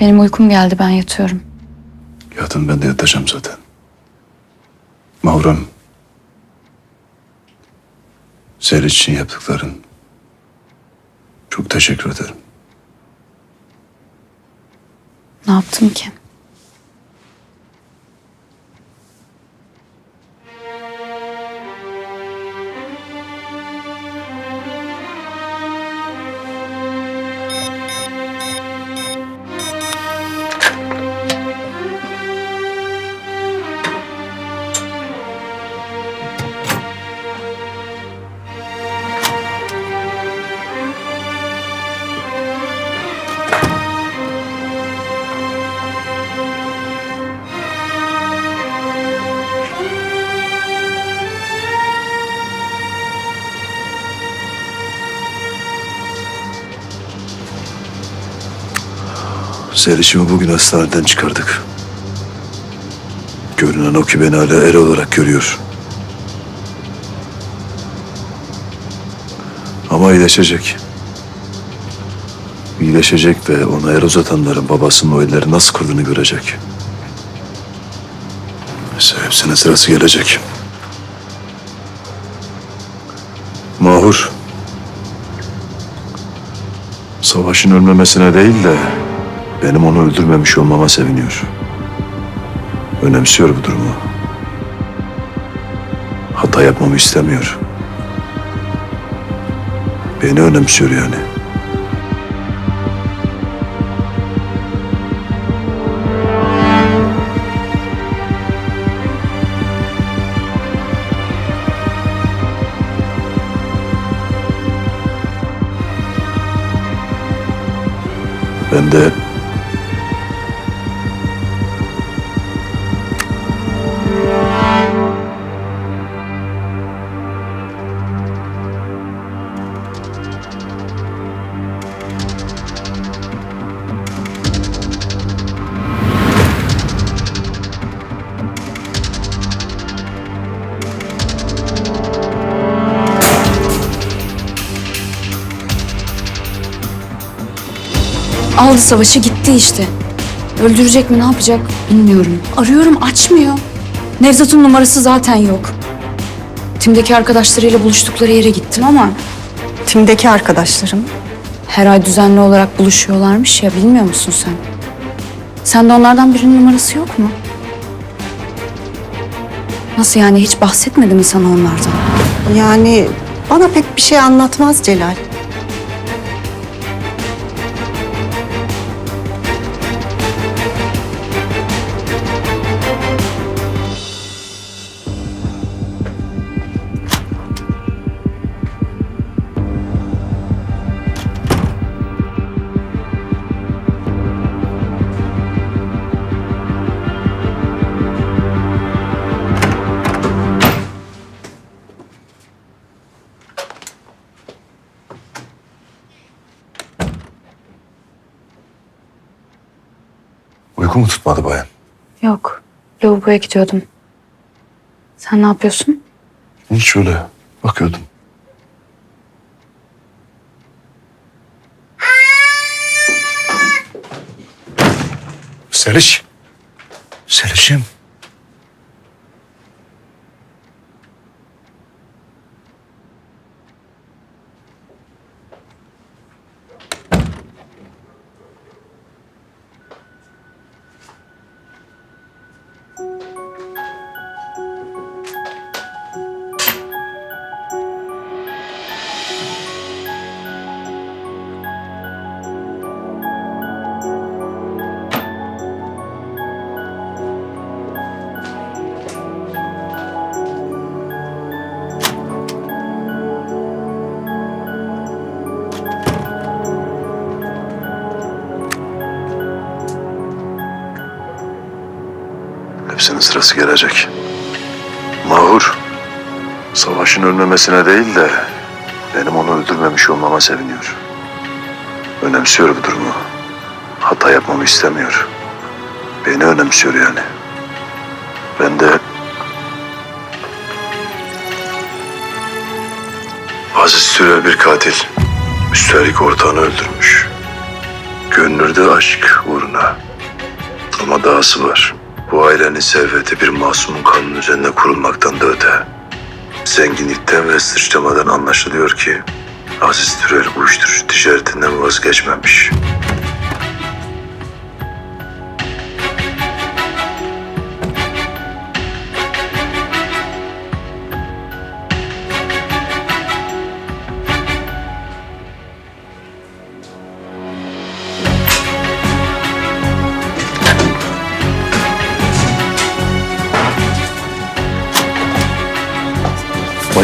Benim uykum geldi ben yatıyorum. Yatın ben de yatacağım zaten. Mavram. Senin için yaptıkların. Çok teşekkür ederim. Ne yaptım ki? Zeliş'imi bugün hastaneden çıkardık. Görünen o ki beni hala er olarak görüyor. Ama iyileşecek. İyileşecek ve ona el uzatanların babasının o elleri nasıl kırdığını görecek. Neyse hepsinin sırası gelecek. Mahur. Savaşın ölmemesine değil de benim onu öldürmemiş olmama seviniyor. Önemsiyor bu durumu. Hata yapmamı istemiyor. Beni önemsiyor yani. Ben de Aldı savaşı gitti işte. Öldürecek mi ne yapacak bilmiyorum. Arıyorum açmıyor. Nevzat'ın numarası zaten yok. Tim'deki arkadaşlarıyla buluştukları yere gittim ama Timdeki arkadaşlarım. her ay düzenli olarak buluşuyorlarmış ya bilmiyor musun sen? Sende onlardan birinin numarası yok mu? Nasıl yani hiç bahsetmedi mi sana onlardan? Yani bana pek bir şey anlatmaz Celal. Uyku mu tutmadı bayan? Yok. Lavaboya gidiyordum. Sen ne yapıyorsun? Hiç şöyle bakıyordum. Seliş. Seliş'im. Hepsinin sırası gelecek. Mahur, savaşın ölmemesine değil de benim onu öldürmemiş olmama seviniyor. Önemsiyor bu durumu. Hata yapmamı istemiyor. Beni önemsiyor yani. Ben de Aziz Türel bir katil. Üstelik ortağını öldürmüş. Gönlü Gönlürde aşk uğruna. Ama dahası var. Bu ailenin serveti bir masumun kanının üzerine kurulmaktan da öte. Zenginlikten ve sıçramadan anlaşılıyor ki Aziz Türel uyuşturucu ticaretinden vazgeçmemiş.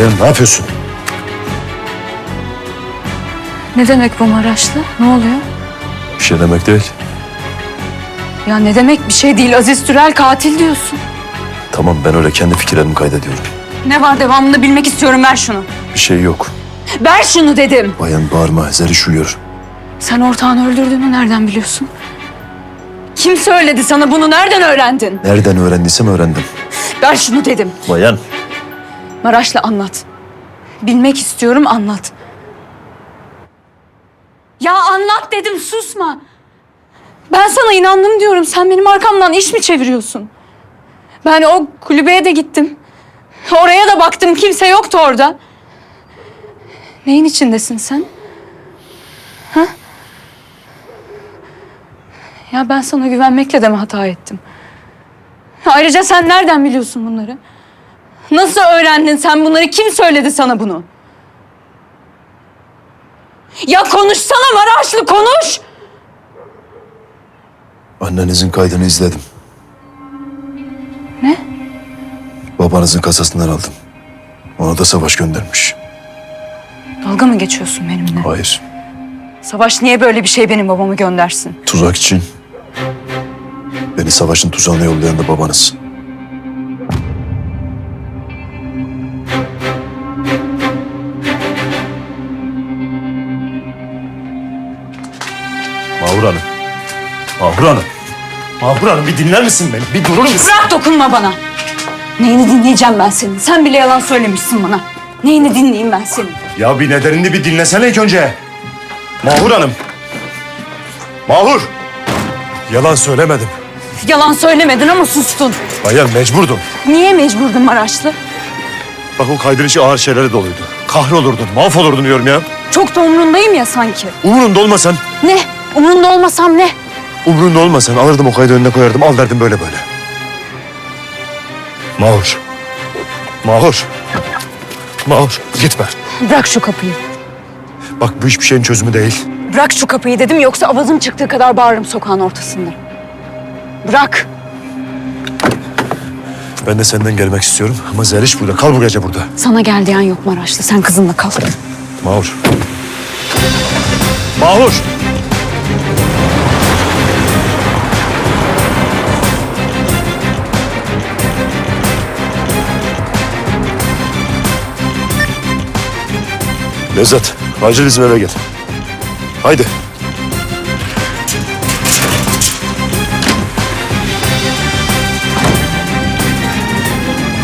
Bayan ne yapıyorsun? Ne demek bu Maraşlı? Ne oluyor? Bir şey demek değil. Ya ne demek bir şey değil. Aziz Türel katil diyorsun. Tamam ben öyle kendi fikirlerimi kaydediyorum. Ne var devamını bilmek istiyorum. Ver şunu. Bir şey yok. Ver şunu dedim. Bayan bağırma Zeriş uyuyor. Sen ortağını öldürdüğünü nereden biliyorsun? Kim söyledi sana bunu? Nereden öğrendin? Nereden öğrendiysem öğrendim. Ver şunu dedim. Bayan. Maraşlı anlat. Bilmek istiyorum anlat. Ya anlat dedim susma. Ben sana inandım diyorum. Sen benim arkamdan iş mi çeviriyorsun? Ben o kulübeye de gittim. Oraya da baktım kimse yoktu orada. Neyin içindesin sen? Ha? Ya ben sana güvenmekle de mi hata ettim? Ayrıca sen nereden biliyorsun bunları? Nasıl öğrendin sen bunları? Kim söyledi sana bunu? Ya konuşsana Maraşlı konuş. Annenizin kaydını izledim. Ne? Babanızın kasasından aldım. Ona da savaş göndermiş. Dalga mı geçiyorsun benimle? Hayır. Savaş niye böyle bir şey benim babamı göndersin? Tuzak için. Beni savaşın tuzağına yollayan da babanız. Mahur Hanım. Mahur Hanım bir dinler misin beni? Bir durur musun? Bırak dokunma bana. Neyini dinleyeceğim ben senin? Sen bile yalan söylemişsin bana. Neyini dinleyeyim ben senin? Ya bir nedenini bir dinlesene ilk önce. Mahur Hanım. Mahur. Yalan söylemedim. Yalan söylemedin ama sustun. Bayan mecburdum. Niye mecburdun Maraşlı? Bak o kaydın içi ağır şeylere doluydu. Kahrolurdun, mahvolurdun diyorum ya. Çok da umrundayım ya sanki. Umurunda olmasan, Ne? Umrunda olmasam ne? Umurunda olmasan alırdım o kaydı önüne koyardım. Al derdim böyle böyle. Mahur. Mahur. Mahur gitme. Bırak şu kapıyı. Bak bu hiçbir şeyin çözümü değil. Bırak şu kapıyı dedim yoksa avazım çıktığı kadar bağırırım sokağın ortasında. Bırak. Ben de senden gelmek istiyorum ama Zeliş burada. Kal bu gece burada. Sana gel diyen yok Maraşlı. Sen kızınla kal. Mahur. Mahur. Nevzat, acil bizim eve gel. Haydi.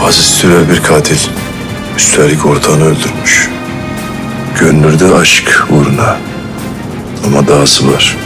Aziz Türel bir katil. Üstelik ortağını öldürmüş. Gönlürde aşk uğruna. Ama dahası var.